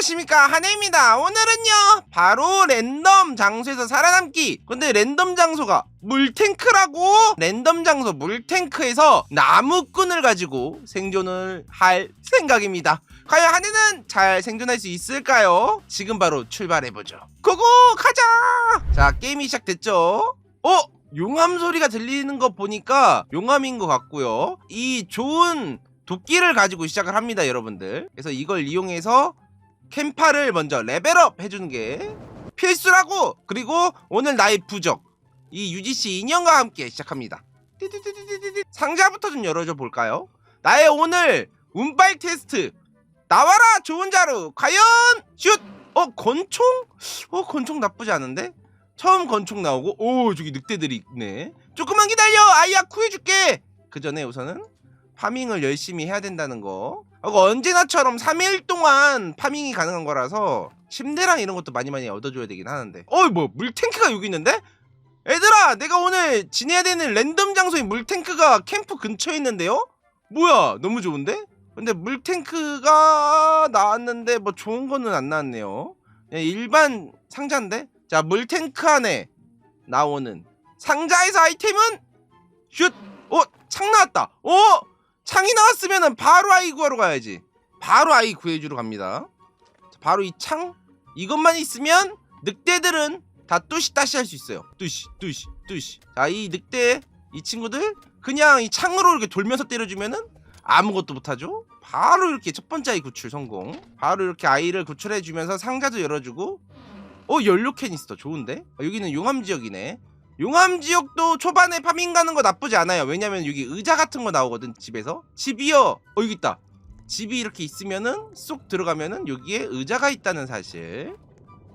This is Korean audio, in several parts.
안녕하십니까. 한혜입니다. 오늘은요 바로 랜덤 장소에서 살아남기. 근데 랜덤 장소가 물탱크라고? 랜덤 장소 물탱크에서 나무꾼을 가지고 생존을 할 생각입니다. 과연 한혜는 잘 생존할 수 있을까요? 지금 바로 출발해보죠. 고고 가자! 자 게임이 시작됐죠? 어? 용암 소리가 들리는 거 보니까 용암인 것 같고요. 이 좋은 도끼를 가지고 시작을 합니다 여러분들. 그래서 이걸 이용해서 캠파를 먼저 레벨업 해주는 게 필수라고 그리고 오늘 나의 부적 이 UGC 인형과 함께 시작합니다. 상자부터 좀 열어줘 볼까요 나의 오늘 운빨 테스트 나와라 좋은 자루 과연 슛! 어 권총? 어 권총 나쁘지 않은데? 처음 권총 나오고 오 저기 늑대들이 있네 조금만 기다려 아이야 구해줄게 그 전에 우선은 파밍을 열심히 해야 된다는 거. 언제나처럼 3일 동안 파밍이 가능한 거라서 침대랑 이런 것도 많이 많이 얻어줘야 되긴 하는데. 어이 뭐 물탱크가 여기 있는데? 얘들아 내가 오늘 지내야 되는 랜덤 장소인 물탱크가 캠프 근처에 있는데요? 뭐야 너무 좋은데? 근데 물탱크가 나왔는데 뭐 좋은 거는 안 나왔네요. 일반 상자인데? 자 물탱크 안에 나오는 상자에서 아이템은 슛! 어? 창 나왔다! 어? 창이 나왔으면은 바로 아이 구하러 가야지. 바로 아이 구해주러 갑니다. 자, 바로 이 창 이것만 있으면 늑대들은 다 뚜시 따시 할 수 있어요. 뚜시 뚜시 뚜시. 자이 늑대 이 친구들 그냥 이 창으로 이렇게 돌면서 때려주면은 아무것도 못하죠. 바로 이렇게 첫 번째 아이 구출 성공. 바로 이렇게 아이를 구출해주면서 상자도 열어주고. 어 연료 캐니스터 좋은데? 아, 여기는 용암 지역이네. 용암 지역도 초반에 파밍 가는 거 나쁘지 않아요. 왜냐면 여기 의자 같은 거 나오거든 집에서. 집이요. 어 여기 있다. 집이 이렇게 있으면은 쏙 들어가면은 여기에 의자가 있다는 사실.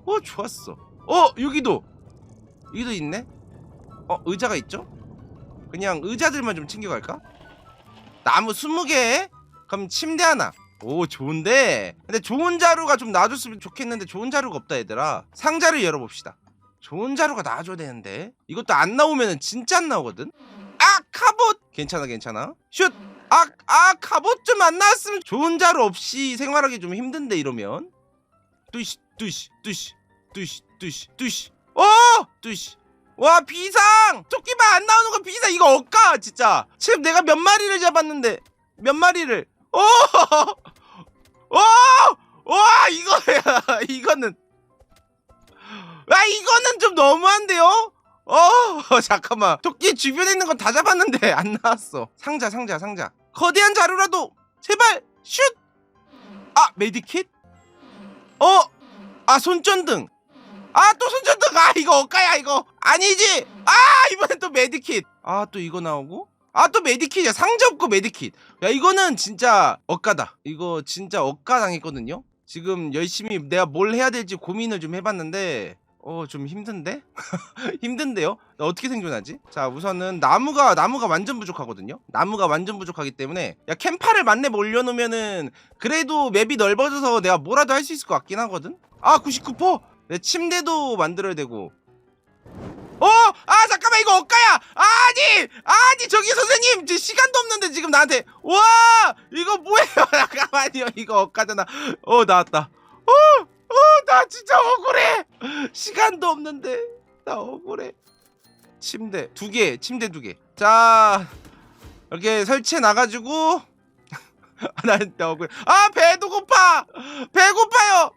어 좋았어. 어 여기도 여기도 있네. 어 의자가 있죠? 그냥 의자들만 좀 챙겨갈까? 나무 20개. 그럼 침대 하나. 오 좋은데. 근데 좋은 자루가 좀 나와줬으면 좋겠는데 좋은 자루가 없다 얘들아. 상자를 열어봅시다. 좋은 자루가 나와줘야 되는데. 이것도 안 나오면은 진짜 안 나오거든. 아 카봇! 괜찮아 괜찮아? 슛 아아 카봇 좀안 나왔으면 좋은 자루 없이 생활하기 좀 힘든데 이러면. 뚜시 뚜시 뚜시 뚜시 뚜시 뚜시 어! 뚜시 와 비상! 토끼만 안 나오는 거 비상! 이거 억까 진짜. 지금 내가 몇 마리를 잡았는데 몇 마리를. 어어와 이거야. 이거는 아 이거는 좀 너무한데요? 어 잠깐만. 토끼 주변에 있는 건 다 잡았는데 안 나왔어. 상자 상자 상자. 거대한 자루라도 제발 슛! 아 메디킷? 어? 아 손전등. 아 또 손전등. 아 이거 억가야 이거. 아니지. 아 이번엔 또 메디킷. 아 또 이거 나오고? 아 또 메디킷이야. 상자 없고 메디킷. 야 이거는 진짜 억가다. 이거 진짜 억가 당했거든요? 지금 열심히 내가 뭘 해야 될지 고민을 좀 해봤는데 어 좀 힘든데? 힘든데요? 나 어떻게 생존하지? 자 우선은 나무가 나무가 완전 부족하거든요 나무가 완전 부족하기 때문에 야 캠파를 만렙 올려놓으면은 그래도 맵이 넓어져서 내가 뭐라도 할 수 있을 것 같긴 하거든 아 99%! 내 침대도 만들어야 되고 어! 아 잠깐만 이거 엇가야! 아니! 아니 저기 선생님 시간도 없는데 지금 나한테 와! 이거 뭐예요? 잠깐만요 이거 엇가잖아 어 나왔다 어! 어! 나 진짜 억울해! 시간도 없는데 나 억울해. 침대 두 개 침대 두 개 자 이렇게 설치해 놔가지고. 나 진짜 억울해. 아 배도 고파! 배고파요!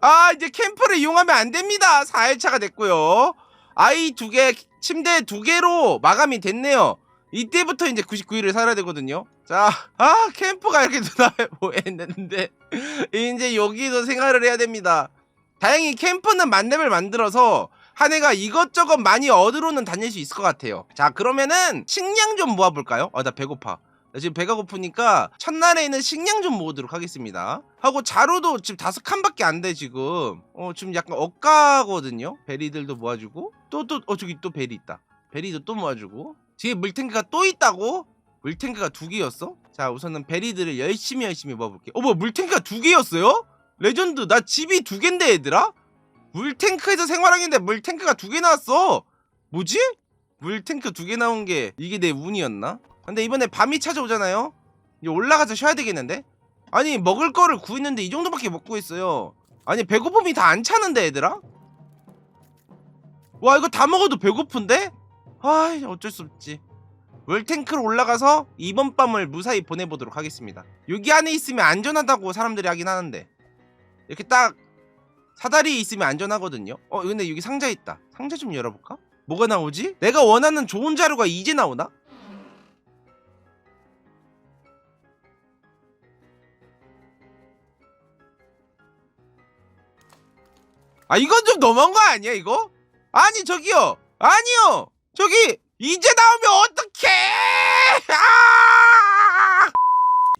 아 이제 캠프를 이용하면 안 됩니다. 4일차가 됐고요. 아이 두 개 침대 두 개로 마감이 됐네요. 이때부터 이제 99일을 살아야 되거든요. 자, 아 캠프가 이렇게 눈앞에 보였는데 이제 여기도 생활을 해야 됩니다. 다행히 캠프는 만렙을 만들어서 한 해가 이것저것 많이 얻으러는 다닐 수 있을 것 같아요. 자 그러면은 식량 좀 모아볼까요? 아 나 배고파. 나 지금 배가 고프니까 첫날에 있는 식량 좀 모으도록 하겠습니다. 하고 자루도 지금 다섯 칸밖에 안 돼 지금. 어 지금 약간 억가거든요? 베리들도 모아주고. 또 또 어 저기 또 베리 있다. 베리도 또 모아주고. 뒤에 물탱크가 또 있다고? 물탱크가 두 개였어? 자 우선은 베리들을 열심히 열심히 모아볼게 어 뭐 물탱크가 두 개였어요? 레전드 나 집이 두 갠데 얘들아? 물탱크에서 생활하겠는데 물탱크가 두 개 나왔어 뭐지? 물탱크 두 개 나온 게 이게 내 운이었나? 근데 이번에 밤이 찾아오잖아요 이제 올라가서 쉬어야 되겠는데? 아니 먹을 거를 구했는데 이 정도밖에 못 구했어요 아니 배고픔이 다 안 차는데 얘들아? 와 이거 다 먹어도 배고픈데? 아 어쩔 수 없지 물탱크로 올라가서 이번 밤을 무사히 보내보도록 하겠습니다 여기 안에 있으면 안전하다고 사람들이 하긴 하는데 이렇게 딱 사다리에 있으면 안전하거든요 어 근데 여기 상자 있다 상자 좀 열어볼까? 뭐가 나오지? 내가 원하는 좋은 자료가 이제 나오나? 아 이건 좀 너무한 거 아니야 이거? 아니 저기요 아니요 저기 이제 나오면 어떡해 아!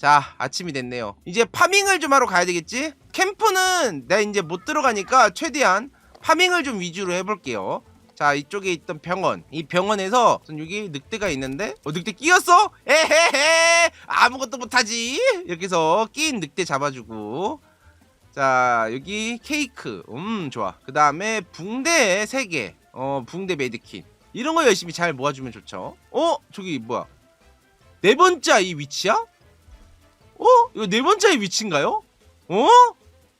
자 아침이 됐네요. 이제 파밍을 좀 하러 가야 되겠지? 캠프는 내가 이제 못 들어가니까 최대한 파밍을 좀 위주로 해볼게요. 자 이쪽에 있던 병원. 이 병원에서 여기 늑대가 있는데? 어 늑대 끼었어? 에헤헤! 아무것도 못하지! 이렇게 해서 끼인 늑대 잡아주고. 자 여기 케이크. 음 좋아. 그 다음에 붕대 3개. 어 붕대 메디킷 이런 거 열심히 잘 모아주면 좋죠. 어? 저기 뭐야? 네 번째 아이 위치야? 어? 이거 네 번째 위치인가요? 어?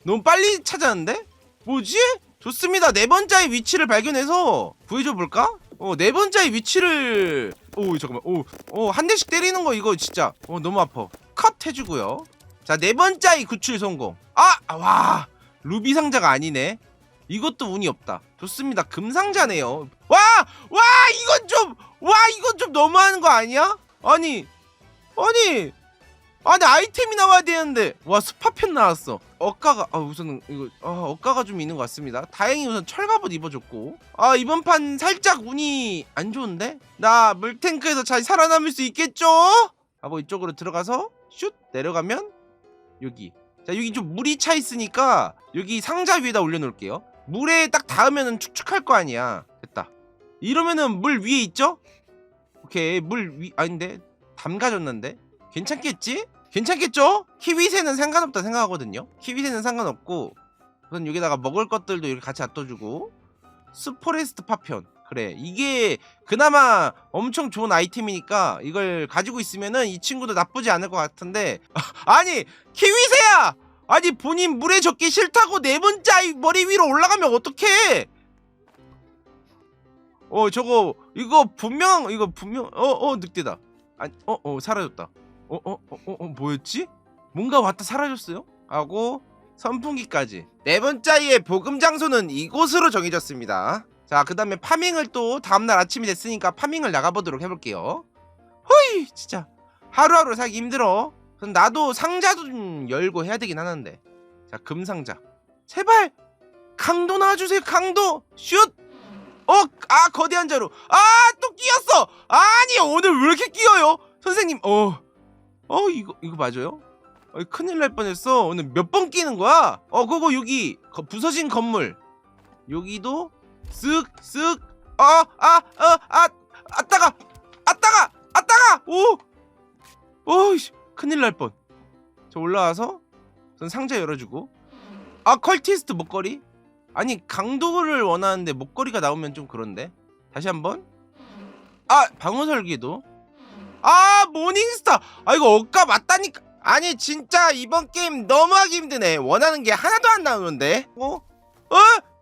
너무 빨리 찾았는데? 뭐지? 좋습니다 네 번째 위치를 발견해서 구해줘 볼까? 어 네 번째 위치를 오 잠깐만 오한 대씩 때리는 거 이거 진짜 어 너무 아파 컷 해주고요 자, 네 번째 구출 성공. 아! 아, 와! 루비 상자가 아니네. 이것도 운이 없다. 좋습니다. 금 상자네요. 와! 와! 이건 좀! 와! 이건 좀 너무하는 거 아니야? 아니! 아니! 아니 아이템이 나와야 되는데. 와 스파펜 나왔어. 억가가 아 우선 이거 아 억가가 좀 있는 것 같습니다. 다행히 우선 철갑옷 입어줬고. 아 이번 판 살짝 운이 안 좋은데? 나 물탱크에서 잘 살아남을 수 있겠죠? 하고 이쪽으로 들어가서 슛! 내려가면 여기. 자 여기 좀 물이 차 있으니까 여기 상자 위에다 올려놓을게요. 물에 딱 닿으면은 축축할 거 아니야. 됐다. 이러면은 물 위에 있죠? 오케이 물 위 아닌데? 담가졌는데? 괜찮겠지 괜찮겠죠? 키위새는 상관없다 생각하거든요. 키위새는 상관없고 우선 여기다가 먹을 것들도 이렇게 같이 놔둬주고 스포레스트 파편. 그래 이게 그나마 엄청 좋은 아이템이니까 이걸 가지고 있으면은 이 친구도 나쁘지 않을 것 같은데. 아니 키위새야! 아니 본인 물에 젖기 싫다고 네 번째 머리 위로 올라가면 어떡해? 어 저거 이거 분명 이거 분명 어어 늑대다. 아니 어어 사라졌다 어어어어 어, 어, 어, 뭐였지? 뭔가 왔다 사라졌어요? 하고 선풍기까지. 네 번째 아이의 보금 장소는 이곳으로 정해졌습니다. 자 그 다음에 파밍을 또 다음날 아침이 됐으니까 파밍을 나가보도록 해볼게요. 허이 진짜. 하루하루 살기 힘들어. 나도 상자도 좀 열고 해야 되긴 하는데. 자 금상자. 제발! 강도 나와주세요 강도! 슛! 어, 아 거대한 자루. 아 또 끼었어! 아니 오늘 왜 이렇게 끼어요? 선생님 어, 어 이거 이거 맞아요? 어, 큰일 날 뻔했어. 오늘 몇 번 끼는 거야? 어 그거 여기 거- 부서진 건물. 여기도 쓱쓱. 어아어아 아, 아, 따가 아 따가 아 따가! 오! 오이씨 큰일 날 뻔. 저 올라와서 전 상자 열어주고. 아 컬티스트 목걸이? 아니 강도를 원하는데 목걸이가 나오면 좀 그런데. 다시 한번. 아 방어 설계도 아 모닝스타. 아 이거 억가 맞다니까. 아니 진짜 이번 게임 너무하기 힘드네. 원하는 게 하나도 안 나오는데. 어? 어?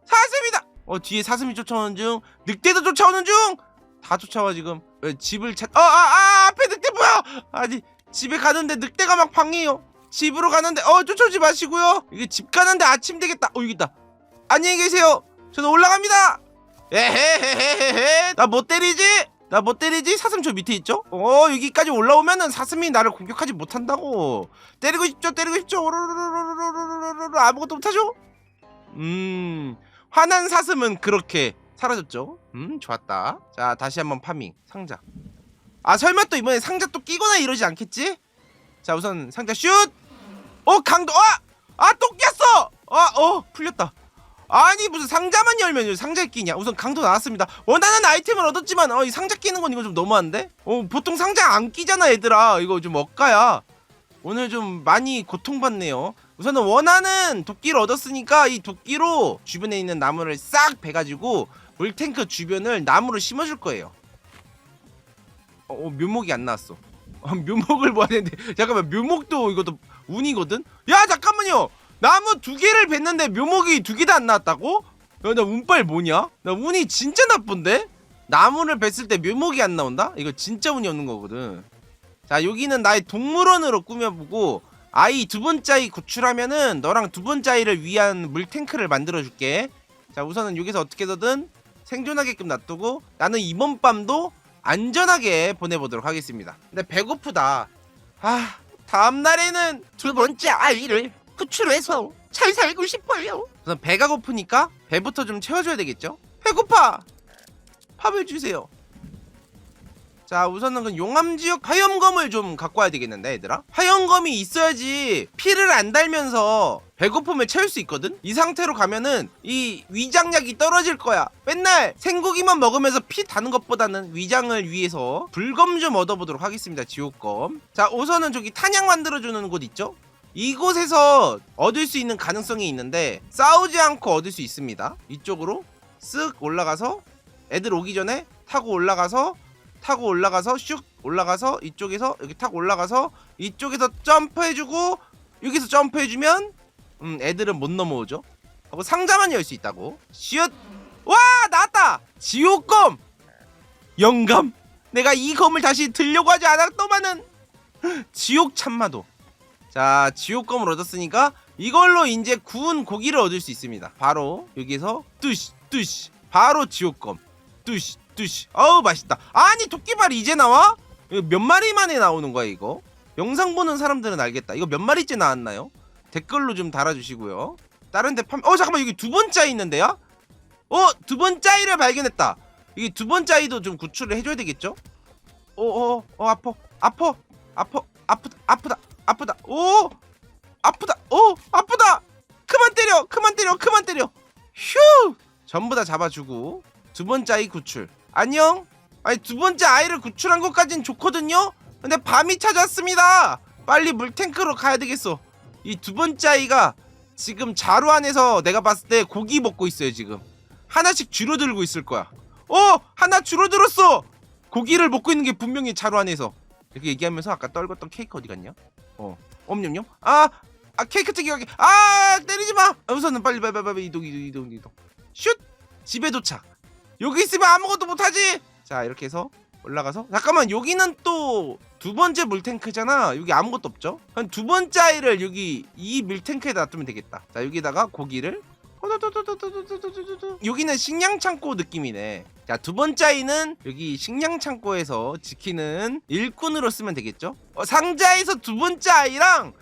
사슴이다! 어 뒤에 사슴이 쫓아오는 중. 늑대도 쫓아오는 중! 다 쫓아와 지금. 왜 집을 찾어아아 앞에 늑대 뭐야 아니 집에 가는데 늑대가 막 방해요. 집으로 가는데 어 쫓아오지 마시고요. 이게 집 가는데 아침 되겠다. 어 여기 있다. 안녕히 계세요. 저는 올라갑니다. 에헤헤헤헤 나 못 때리지 나못 때리지 사슴 저 밑에 있죠 어 여기까지 올라오면은 사슴이 나를 공격하지 못한다고 때리고 싶죠 때리고 싶죠 오르르르르르르르르 아무것도 못하죠 음 화난 사슴은 그렇게 사라졌죠 음 좋았다 자 다시 한번 파밍 상자 아 설마 또 이번에 상자 또 끼거나 이러지 않겠지? 자 우선 상자 슛! 어 강도 아! 아또 꼈어! 아 어 풀렸다 아니 무슨 상자만 열면 상자에 끼냐? 우선 강도 나왔습니다. 원하는 아이템을 얻었지만 어, 이 상자 끼는 건 이거 좀 너무한데? 어 보통 상자 안 끼잖아 얘들아. 이거 좀 억가야. 오늘 좀 많이 고통받네요. 우선은 원하는 도끼를 얻었으니까 이 도끼로 주변에 있는 나무를 싹 베가지고 물탱크 주변을 나무로 심어줄 거예요. 어, 어 묘목이 안 나왔어. 어, 묘목을 모아야 되는데. 잠깐만 묘목도 이것도 운이거든? 야 잠깐만요 나무 두 개를 뱄는데 묘목이 두 개 다 안 나왔다고? 야, 나 운빨 뭐냐? 나 운이 진짜 나쁜데? 나무를 뱄을 때 묘목이 안 나온다? 이거 진짜 운이 없는 거거든 자 여기는 나의 동물원으로 꾸며보고 아이 두 번째 아이 구출하면은 너랑 두 번째 아이를 위한 물탱크를 만들어줄게 자 우선은 여기서 어떻게 해서든 생존하게끔 놔두고 나는 이번 밤도 안전하게 보내보도록 하겠습니다 근데 배고프다 아 다음 날에는 두 번째 아이를 구출해서 잘 살고 싶어요. 우선 배가 고프니까 배부터 좀 채워줘야 되겠죠? 배고파! 밥을 주세요. 자 우선은 그 용암지역 화염검을 좀 갖고 와야 되겠는데 얘들아? 화염검이 있어야지 피를 안 달면서 배고픔을 채울 수 있거든? 이 상태로 가면은 이 위장약이 떨어질 거야 맨날 생고기만 먹으면서 피 다는 것보다는 위장을 위해서 불검 좀 얻어보도록 하겠습니다 지옥검 자 우선은 저기 탄약 만들어주는 곳 있죠? 이곳에서 얻을 수 있는 가능성이 있는데 싸우지 않고 얻을 수 있습니다. 이쪽으로 쓱 올라가서 애들 오기 전에 타고 올라가서 타고 올라가서 슉 올라가서 이쪽에서 여기 타고 올라가서 이쪽에서 점프해주고 여기서 점프해주면 음 애들은 못 넘어오죠. 하고 상자만 열 수 있다고. 슛! 와 나왔다! 지옥검! 영감! 내가 이 검을 다시 들려고 하지 않았더만은 지옥 참마도 자 지옥검을 얻었으니까 이걸로 이제 구운 고기를 얻을 수 있습니다. 바로 여기서 뚜시 뚜시. 바로 지옥검. 뚜시 뚜시. 어우 맛있다. 아니 토끼발이 이제 나와? 이거 몇 마리 만에 나오는 거야 이거? 영상 보는 사람들은 알겠다. 이거 몇 마리째 나왔나요? 댓글로 좀 달아주시고요. 다른 데 파면 어 잠깐만 여기 두 번째 있는데요? 어 두 번째 아이를 발견했다. 이게 두 번째 아이도 좀 구출을 해줘야 되겠죠? 어어어 어, 아파. 아파. 아파 아프다 아프다 아프다. 오! 아프다. 오! 아프다! 그만 때려! 그만 때려! 그만 때려! 휴! 전부 다 잡아주고 두 번째 아이 구출. 안녕? 아니 두 번째 아이를 구출한 것까진 좋거든요? 근데 밤이 찾았습니다. 빨리 물탱크로 가야 되겠어. 이 두 번째 아이가 지금 자루 안에서 내가 봤을 때 고기 먹고 있어요 지금. 하나씩 줄어들고 있을 거야. 어! 하나 줄어들었어! 고기를 먹고 있는 게 분명히 자루 안에서. 이렇게 얘기하면서 아까 떨궜던 케이크 어디 갔냐 어, 엄냠냠. 아, 아 케이크 튀기 가게. 아, 때리지 마. 아, 우선은 빨리 빨리 빨리, 이동 이동 이동 이동. 슛. 집에 도착. 여기 있으면 아무것도 못 하지. 자, 이렇게 해서 올라가서 잠깐만 여기는 또 두 번째 물탱크잖아. 여기 아무것도 없죠? 한 두 번째 아이를 여기 이 물탱크에다 놔두면 되겠다. 자, 여기다가 고기를 여기는 식량 창고 느낌이네. 자, 두 번째 아이는 여기 식량 창고에서 지키는 일꾼으로 쓰면 되겠죠? 어, 상자에서 두 번째 아이랑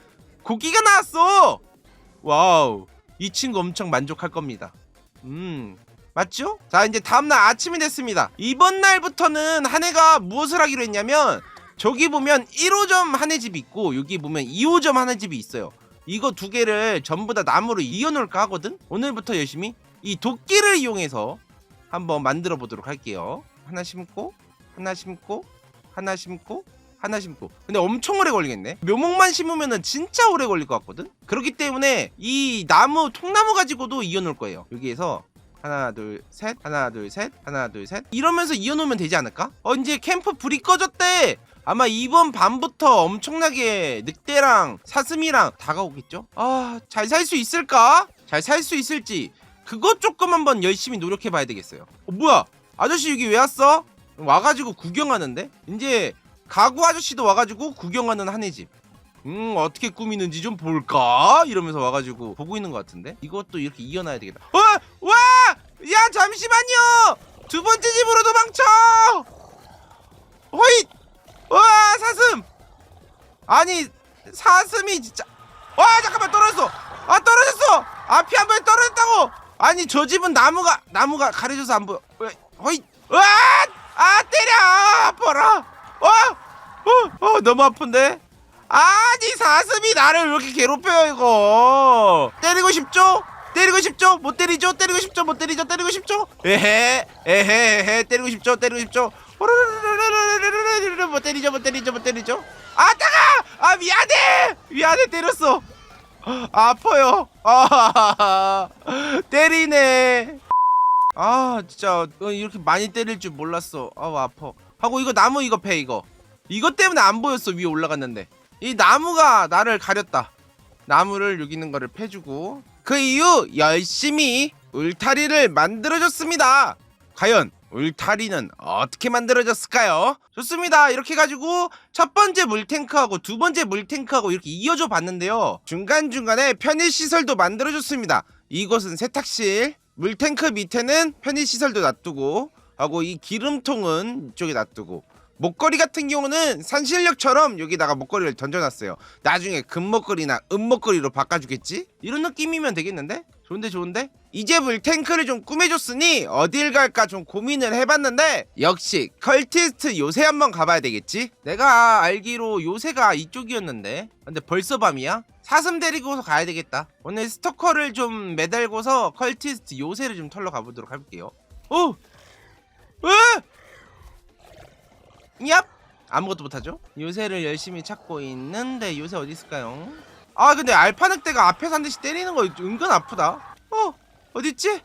고기가 나왔어. 와우. 이 친구 엄청 만족할 겁니다. 음. 맞죠? 자, 이제 다음날 아침이 됐습니다. 이번 날부터는 한 해가 무엇을 하기로 했냐면 저기 보면 1호점 한 해 집이 있고 여기 보면 2호점 한 해 집이 있어요. 이거 두 개를 전부 다 나무로 이어놓을까 하거든? 오늘부터 열심히 이 도끼를 이용해서 한번 만들어 보도록 할게요. 하나 심고, 하나 심고, 하나 심고, 하나 심고. 근데 엄청 오래 걸리겠네. 묘목만 심으면은 진짜 오래 걸릴 것 같거든? 그렇기 때문에 이 나무, 통나무 가지고도 이어놓을 거예요. 여기에서 하나, 둘, 셋, 하나, 둘, 셋, 하나, 둘, 셋. 이러면서 이어놓으면 되지 않을까? 어, 이제 캠프 불이 꺼졌대! 아마 이번 밤부터 엄청나게 늑대랑 사슴이랑 다가오겠죠? 아, 잘 살 수 있을까? 잘 살 수 있을지 그것 조금 한번 열심히 노력해 봐야 되겠어요. 어, 뭐야? 아저씨 여기 왜 왔어? 와가지고 구경하는데? 이제 가구 아저씨도 와가지고 구경하는 한해 집. 음 어떻게 꾸미는지 좀 볼까? 이러면서 와가지고 보고 있는 것 같은데 이것도 이렇게 이어놔야 되겠다. 어, 와, 야 잠시만요. 두 번째 집으로 도망쳐. 호잇, 와 사슴. 아니 사슴이 진짜. 와 잠깐만 떨어졌어. 아 떨어졌어. 앞이 한 번에 떨어졌다고. 아니 저 집은 나무가 나무가 가려져서 안 보여. 왜? 호잇, 와, 아 때려, 아파라. 어, 어, 어 너무 아픈데. 아니 사슴이 나를 왜 이렇게 괴롭혀요 이거 때리고 싶죠? 때리고 싶죠? 못 때리죠? 때리고 싶죠? 못 때리죠? 때리고 싶죠? 에헤 에헤 에헤 때리고 싶죠? 때리고 싶죠? 뭐 때리죠 뭐 때리죠 뭐 때리죠? 아 따가! 아 미안해! 미안해 때렸어. 아퍼요. 아 때리네. 아 진짜 어, 이렇게 많이 때릴 줄 몰랐어. 아우 아퍼 하고 이거 나무 이거 패 이거. 이것 때문에 안 보였어 위에 올라갔는데. 이 나무가 나를 가렸다. 나무를 여기는 거를 패주고 그 이후 열심히 울타리를 만들어줬습니다. 과연 울타리는 어떻게 만들어졌을까요? 좋습니다. 이렇게 해가지고 첫 번째 물탱크하고 두 번째 물탱크하고 이렇게 이어져 봤는데요. 중간중간에 편의시설도 만들어줬습니다. 이곳은 세탁실, 물탱크 밑에는 편의시설도 놔두고 하고 이 기름통은 이쪽에 놔두고 목걸이 같은 경우는 산실력처럼 여기다가 목걸이를 던져놨어요. 나중에 금목걸이나 은목걸이로 바꿔주겠지? 이런 느낌이면 되겠는데? 좋은데 좋은데? 이제 물 탱크를 좀 꾸며줬으니 어딜 갈까 좀 고민을 해봤는데 역시 컬티스트 요새 한번 가봐야 되겠지? 내가 알기로 요새가 이쪽이었는데 근데 벌써 밤이야? 사슴 데리고서 가야 되겠다 오늘 스토커를 좀 매달고서 컬티스트 요새를 좀 털러 가보도록 할게요 오! 으! 얍! 아무것도 못하죠? 요새를 열심히 찾고 있는데 요새 어디 있을까요? 아 근데 알파 늑대가 앞에서 한 대씩 때리는 거 은근 아프다 어? 어딨지?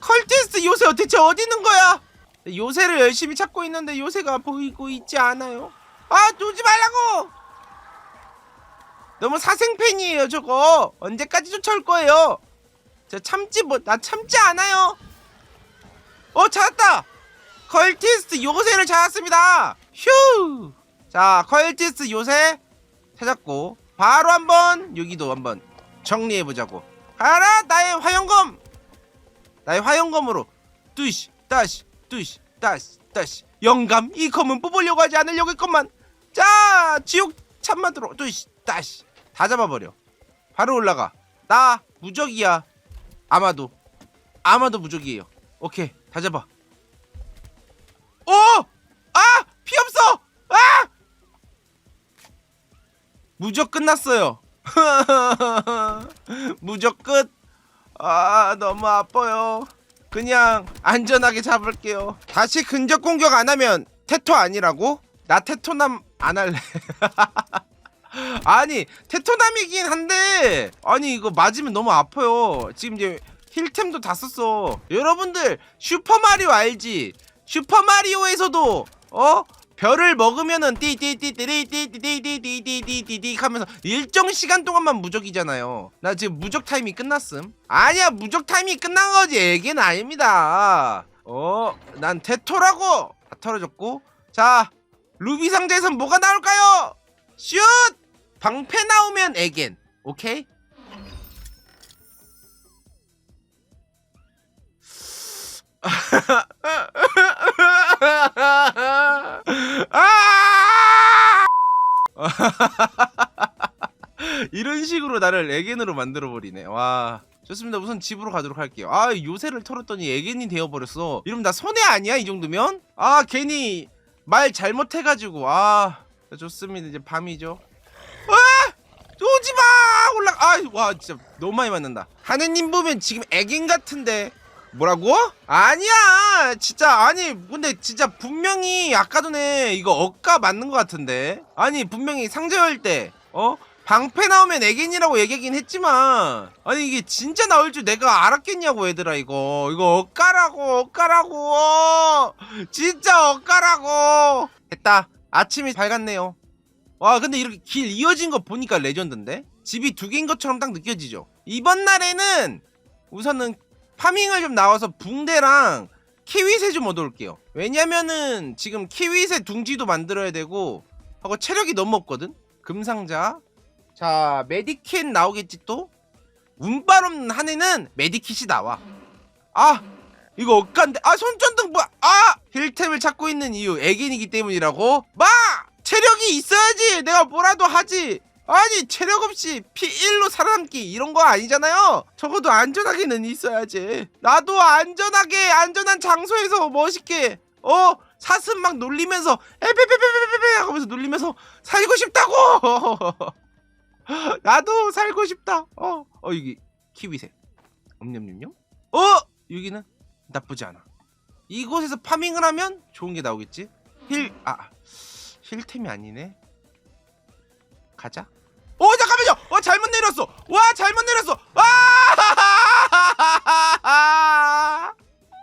컬티스트 요새 대체 어디 있는 거야? 요새를 열심히 찾고 있는데 요새가 보이고 있지 않아요 아 놀지 말라고! 너무 사생팬이에요 저거 언제까지 쫓아올 거예요 저 참지 뭐 나 참지 않아요 어 찾았다 컬티스트 요새를 찾았습니다. 휴. 자, 컬티스트 요새 찾았고 바로 한번 여기도 한번 정리해 보자고. 가라 나의 화영검. 나의 화영검으로 뚜시 따시 뚜시 따시 따시 영감 이 검은 뽑으려고 하지 않으려고 했건만. 자, 지옥 참마도로 뚜시 따시 다 잡아버려. 바로 올라가. 나 무적이야. 아마도 아마도 무적이에요. 오케이 다 잡아. 오! 아! 피 없어! 아! 무적 끝났어요. 무적 끝. 아, 너무 아파요. 그냥 안전하게 잡을게요. 다시 근접 공격 안 하면 테토 아니라고? 나 테토남 안 할래. 아니, 테토남이긴 한데 아니 이거 맞으면 너무 아파요. 지금 이제 힐템도 다 썼어. 여러분들 슈퍼 마리오 알지? 슈퍼 마리오에서도 어 별을 먹으면은 띠띠띠띠띠띠띠띠띠띠띠띠 하면서 일정 시간 동안만 무적이잖아요. 나 지금 무적 타임이 끝났음. 아니야 무적 타임이 끝난 거지. 애기는 아닙니다. 어, 난 테토라고 다 털어졌고. 자, 루비 상자에선 뭐가 나올까요? 슛! 방패 나오면 애겐. 오케이? 이런 식으로 나를 애겐으로 만들어 버리네. 와. 좋습니다. 우선 집으로 가도록 할게요. 아, 요새를 털었더니 애겐이 되어 버렸어. 이러면 나 손해 아니야? 이 정도면? 아, 괜히 말 잘못해 가지고. 아, 좋습니다. 이제 밤이죠. 아! 오지 마! 올라 아, 와, 진짜 너무 많이 맞는다. 하느님 보면 지금 애겐 같은데. 뭐라고? 아니야. 진짜 아니 근데 진짜 분명히 아까 전에 이거 억가 맞는 것 같은데. 아니 분명히 상자 열 때 어? 방패 나오면 애견이라고 얘기하긴 했지만 아니 이게 진짜 나올 줄 내가 알았겠냐고 얘들아 이거. 이거 억가라고 억가라고. 진짜 억가라고. 됐다. 아침이 밝았네요. 와 근데 이렇게 길 이어진 거 보니까 레전드인데? 집이 두 개인 것처럼 딱 느껴지죠? 이번 날에는 우선은 파밍을 좀 나와서 붕대랑 키위새 좀 얻어올게요. 왜냐면은 지금 키위새 둥지도 만들어야 되고 하고 체력이 너무 없거든. 금상자. 자 메디킷 나오겠지 또. 운빨 없는 한 해는 메디킷이 나와. 아 이거 억간데. 아 손전등 뭐야? 아 힐템을 찾고 있는 이유 애긴이기 때문이라고? 마 체력이 있어야지. 내가 뭐라도 하지. 아니 체력 없이 P1로 살아남기 이런 거 아니잖아요. 적어도 안전하게는 있어야지. 나도 안전하게 안전한 장소에서 멋있게 어? 사슴 막 놀리면서 에베베베베베 하면서 놀리면서 살고 싶다고! 나도 살고 싶다! 어어 어, 여기 키위새. 엄냠냠냠? 어? 여기는 나쁘지 않아. 이곳에서 파밍을 하면 좋은 게 나오겠지? 힐 아 힐템이 아니네 가자. 오 잠깐만요. 와 잘못 내렸어. 와 잘못 내렸어. 와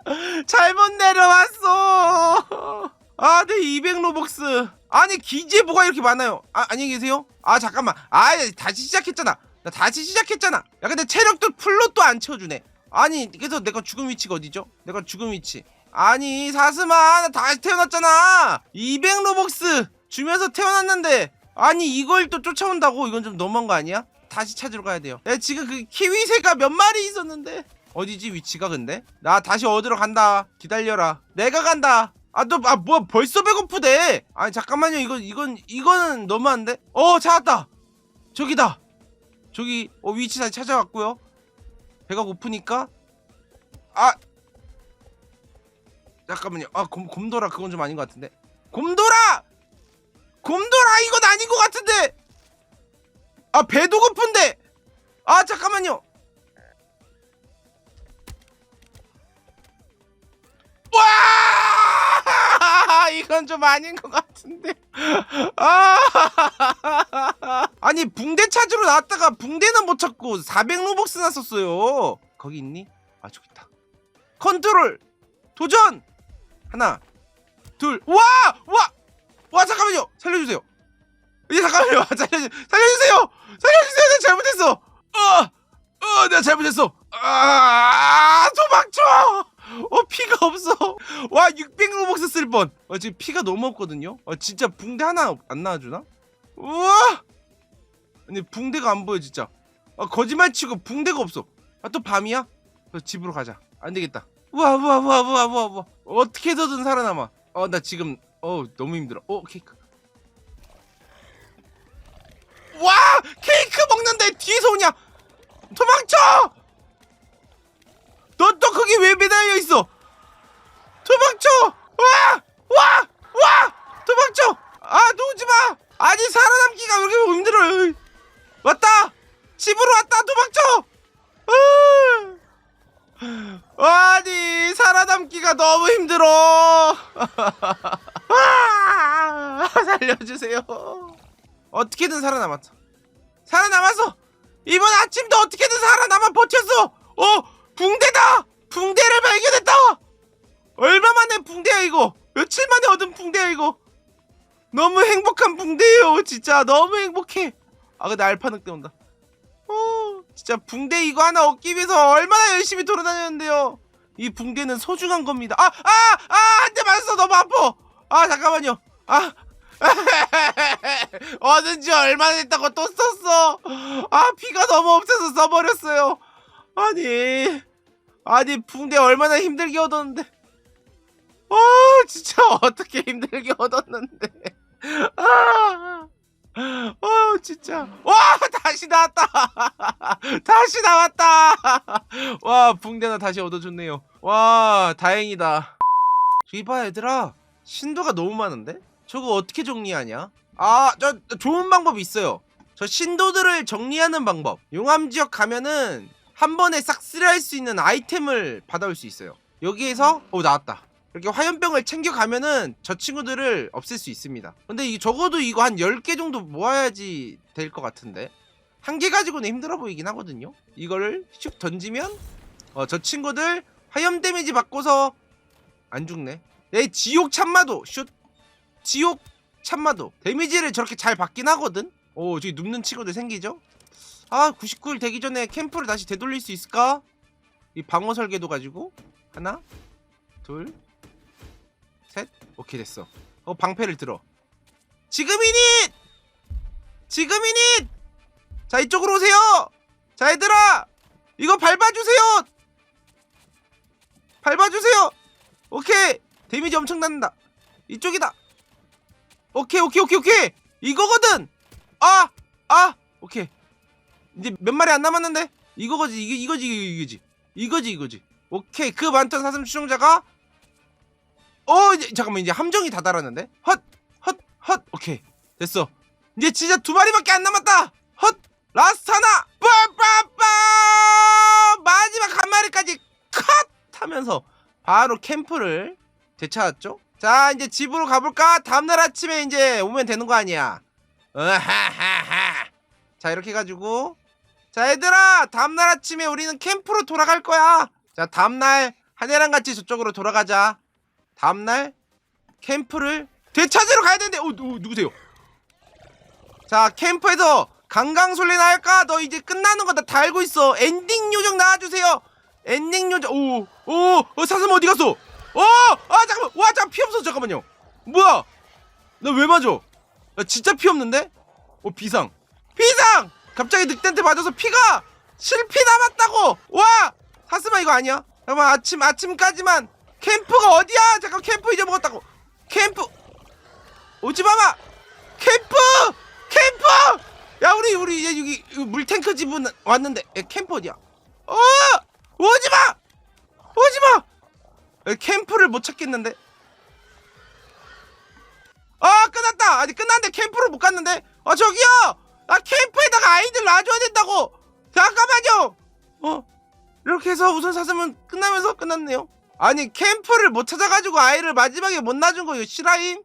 잘못 내려왔어. 아 내 200 로벅스. 아니 기지에 뭐가 이렇게 많아요 아 안녕히 계세요 아 잠깐만 아 다시 시작했잖아 나 다시 시작했잖아 야 근데 체력도 풀로 또 안 채워주네 아니 그래서 내가 죽은 위치가 어디죠 내가 죽은 위치 아니 사슴아 나 다시 태어났잖아 200 로벅스 주면서 태어났는데 아니 이걸 또 쫓아온다고? 이건 좀 너무한 거 아니야? 다시 찾으러 가야 돼요. 야 지금 그 키위새가 몇 마리 있었는데? 어디지 위치가 근데? 나 다시 얻으러 간다. 기다려라. 내가 간다. 아또아 뭐야 벌써 배고프대. 아니 잠깐만요. 이건 이건 이거는 너무한데? 어 찾았다. 저기다. 저기 어 위치 다시 찾아왔고요. 배가 고프니까. 아! 잠깐만요. 아 곰, 곰돌아. 그건 좀 아닌 것 같은데. 곰돌아 곰돌아 이건 아닌 것 같은데. 아 배도 고픈데. 아 잠깐만요. 와! 이건 좀 아닌 것 같은데. 아! 아니 붕대 찾으러 나왔다가 붕대는 못 찾고 400 로벅스 났었어요. 거기 있니? 아 저기 있다. 컨트롤! 도전! 하나 둘와와 와 잠깐만요. 살려주세요. 이 잠깐만요. 살려주 살려주세요. 살려주세요. 내가 잘못했어. 어 어 내가 잘못했어. 아 도망쳐. 어 피가 없어. 와 600로벅스 쓸뻔. 어, 지금 피가 너무 없거든요. 어, 진짜 붕대 하나 안 나와주나? 우와! 아니 붕대가 안 보여 진짜. 아, 거짓말 치고 붕대가 없어. 아 또 밤이야? 어, 집으로 가자. 안 되겠다. 우와 우와 우와 우와 우와 우와. 어떻게 해서든 살아남아. 어 나 지금 어 너무 힘들어. 어 케이크. 와! 케이크 먹는데 뒤에서 오냐? 도망쳐! 너 또 거기 왜 매달려 있어? 도망쳐! 와 와 와! 도망쳐! 아 놓지 마! 아니 살아남기가 왜 이렇게 힘들어요 왔다! 집으로 왔다! 도망쳐! 아! 아니 살아남기가 너무 힘들어. 아, 살려주세요. 어떻게든 살아남았어. 살아남았어! 이번 아침도 어떻게든 살아남아 버텼어! 어 붕대다! 붕대를 발견했다! 얼마 만에 붕대야 이거? 며칠 만에 얻은 붕대야 이거? 너무 행복한 붕대예요 진짜. 너무 행복해. 아 근데 알파 늑대 온다 어 진짜 붕대 이거 하나 얻기 위해서 얼마나 열심히 돌아다녔는데요. 이 붕대는 소중한 겁니다. 아 아 아 한 대 맞았어. 너무 아파. 아 잠깐만요. 아 얻은 지 얼마나 됐다고 또 썼어? 아 피가 너무 없어서 써버렸어요. 아니 아니 붕대 얼마나 힘들게 얻었는데. 어 진짜 어떻게 힘들게 얻었는데. 아, 어 진짜. 와 다시 나왔다. 다시 나왔다. 와 붕대나 다시 얻어줬네요. 와 다행이다. 저기 봐 얘들아. 신도가 너무 많은데? 저거 어떻게 정리하냐? 아 저 좋은 방법이 있어요. 저 신도들을 정리하는 방법. 용암 지역 가면은 한 번에 싹 쓸할 수 있는 아이템을 받아올 수 있어요. 여기에서 오 나왔다 이렇게 화염병을 챙겨가면은 저 친구들을 없앨 수 있습니다. 근데 이 적어도 이거 한 10개 정도 모아야지 될 것 같은데. 한 개 가지고는 힘들어 보이긴 하거든요. 이거를 슉 던지면 어, 저 친구들 화염 데미지 받고서 안 죽네. 내 지옥 참마도 슛. 지옥 참마도. 데미지를 저렇게 잘 받긴 하거든? 오 저기 눕는 친구들 생기죠? 아 99일 되기 전에 캠프를 다시 되돌릴 수 있을까? 이 방어 설계도 가지고. 하나 둘 셋? 오케이 됐어. 어 방패를 들어. 지금이니! 지금이니! 자 이쪽으로 오세요! 자 얘들아! 이거 밟아주세요! 밟아주세요! 오케이! 데미지 엄청 nad는다. 이쪽이다. 오케이 오케이 오케이 오케이! 이거거든! 아! 아! 오케이. 이제 몇 마리 안 남았는데? 이거거지 이게 이거지 이거지. 이거지 이거지. 오케이 그 많던 사슴 추종자가 어 이제 잠깐만 이제 함정이 다 달았는데? 헛 헛 헛. 오케이. 됐어. 이제 진짜 두 마리밖에 안 남았다. 헛. 라스트 하나. 빠빠빠 마지막 한 마리까지 컷 하면서 바로 캠프를 되찾았죠? 자 이제 집으로 가볼까? 다음날 아침에 이제 오면 되는 거 아니야. 으하하하. 자 이렇게 해가지고. 자 얘들아 다음날 아침에 우리는 캠프로 돌아갈 거야. 자 다음날 하늘랑 같이 저쪽으로 돌아가자 다음날 캠프를 되찾으러 가야 되는데 어 누, 누구세요? 자 캠프에서 강강술래나 할까? 너 이제 끝나는 거 다. 알고 있어. 엔딩 요정 나와주세요. 엔딩 요정 오오 어, 사슴 어디 갔어? 어아 잠깐만. 와 잠깐 피 없어 잠깐만요. 뭐야? 나 왜 맞아? 나 진짜 피 없는데? 어 비상. 비상! 갑자기 늑대한테 맞아서 피가 실피 남았다고! 와! 사슴아 이거 아니야? 잠깐만 아침 아침까지만 캠프가 어디야? 잠깐 캠프 잊어먹었다고. 캠프. 오지 마마! 캠프! 캠프! 야 우리 우리 이제 여기 물탱크 집은 왔는데. 야, 캠프 어디야? 어! 오지 마! 오지 마! 야, 캠프를 못 찾겠는데? 아 끝났다! 아니 끝났는데 캠프를 못 갔는데? 아 저기요! 아 캠프에다가 아이들 놔줘야 된다고! 잠깐만요! 어? 이렇게 해서 우선 사슴은 끝나면서 끝났네요 아니 캠프를 못 찾아가지고 아이를 마지막에 못 놔준 거 이거 실화임?